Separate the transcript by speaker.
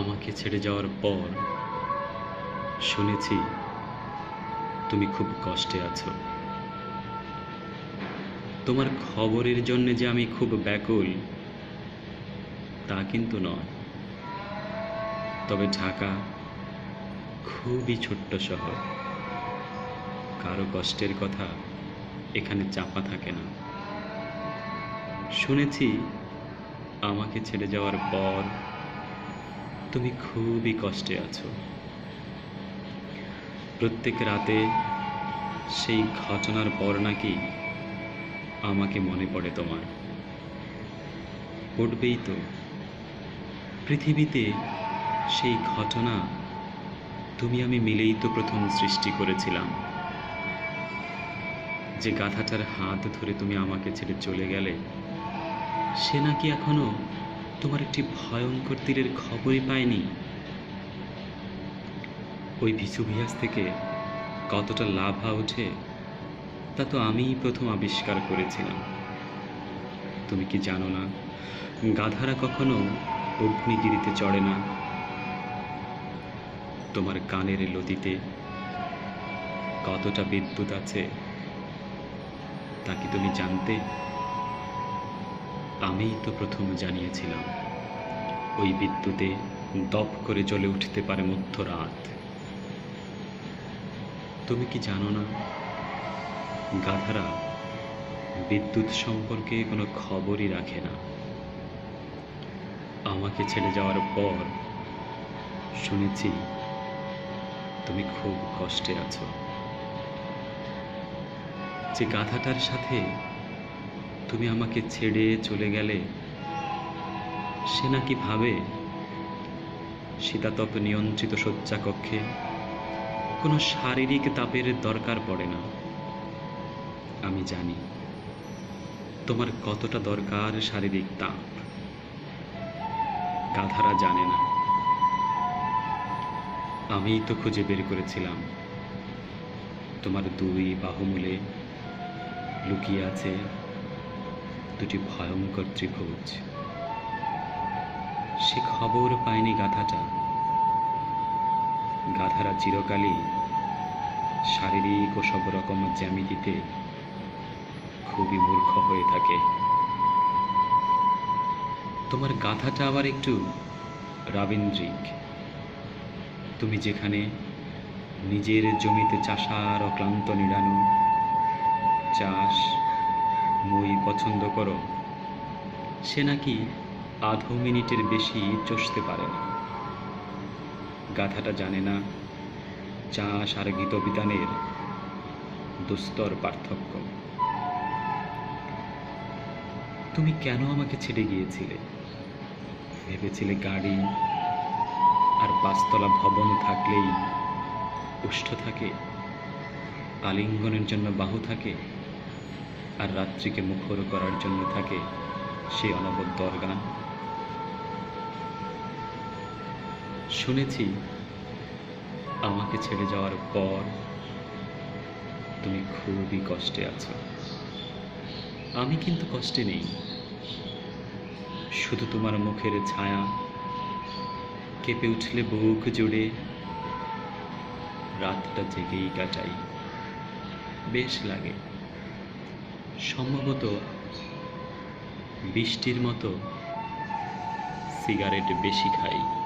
Speaker 1: আমাকে ছেড়ে যাওয়ার পর শুনেছি তুমি খুব কষ্টে আছো। তোমার খবরের জন্য যে আমি খুব ব্যাকুল, তা কিন্তু নয়। তবে ঢাকা খুবই ছোট্ট শহর। কারও কষ্টের কথা এখানে চাপা থাকে না। শুনেছি আমাকে ছেড়ে যাওয়ার পর তুমি খুবই কষ্টে আছো। প্রত্যেক রাতে সেই ঘটনার পর নাকি আমাকে মনে পড়ে তোমার। পড়বেই তো। পৃথিবীতে সেই ঘটনা তুমি আমি মিলেই তো প্রথম সৃষ্টি করেছিলাম। যে গাধাটার হাত ধরে তুমি আমাকে ছেড়ে চলে গেলে, সে নাকি এখনও তোমার একটি ভয়ঙ্কর তীরের খবরই পায়নি ওই ভিসুভিয়াস থেকে কতটা লাভা ওঠে, তা তো আমিই প্রথম আবিষ্কার করেছিলাম। তুমি কি জানো না, গাধারা কখনো অগ্নিগিরিতে চড়ে না। তোমার কানের লতিতে কতটা বিদ্যুৎ আছে, তা কি তুমি জানতে? আমিই তো প্রথম জানিয়েছিলাম। ওই বিদ্যুতে দপ করে জ্বলে উঠতে পারে মধ্যরাত। তুমি কি জানো না? গাধারা বিদ্যুৎ সম্পর্কে কোনো খবরই রাখে না। আমাকে ছেড়ে যাওয়ার পর শুনেছি তুমি খুব কষ্টে আছো। যে গাধাটার সাথে তুমি আমাকে ছেড়ে চলে গেলে, সে নাকি ভাবে? শীতাতপ নিয়ন্ত্রিত শয্যা কক্ষে, কোনো শারীরিক তাপের দরকার পড়ে না। আমি জানি, তোমার কতটা দরকার শারীরিক তাপ। গাধারা জানে না। আমিই তো খুঁজে বের করেছিলাম। তোমার দুই বাহুমূলে লুকিয়ে আছে দুটি ভয়ঙ্কর ত্রিভুজ। সে খবর পায়নি গাধাটা। গাধারা চিরকালই শারীরিক ও সব রকম জ্যামিতিতে খুবই মূর্খ হয়ে থাকে। তোমার গাধাটা আবার একটু রাবীন্দ্রিক। তুমি যেখানে নিজের জমিতে চাষার অক্লান্ত নিড়ানো, চাষ মই পছন্দ করো? সে নাকি আধো মিনিটের বেশি চষতে পারে না। গাথাটা জানে না চাষ আর গীতবিতানের দুস্তর পার্থক্য। তুমি কেন আমাকে ছেড়ে গিয়েছিলে? ভেবেছিলে গাড়ি আর পাঁচতলা ভবন থাকলেই উষ্ঠ থাকে, আলিঙ্গনের জন্য বাহু থাকে? আর রাত্রিকে মুখর করার জন্য থাকে সেই অনবদ্য অর্গান। শুনেছি, আমাকে ছেড়ে যাওয়ার পর তুমি খুবই কষ্টে আছো। আমি কিন্তু কষ্টে নেই। শুধু তোমার মুখের ছায়া কেঁপে উঠলে বুক জুড়ে রাতটা জেগেই কাটাই। বেশ লাগে। সম্ভবত বৃষ্টির মতো সিগারেট বেশি খাই।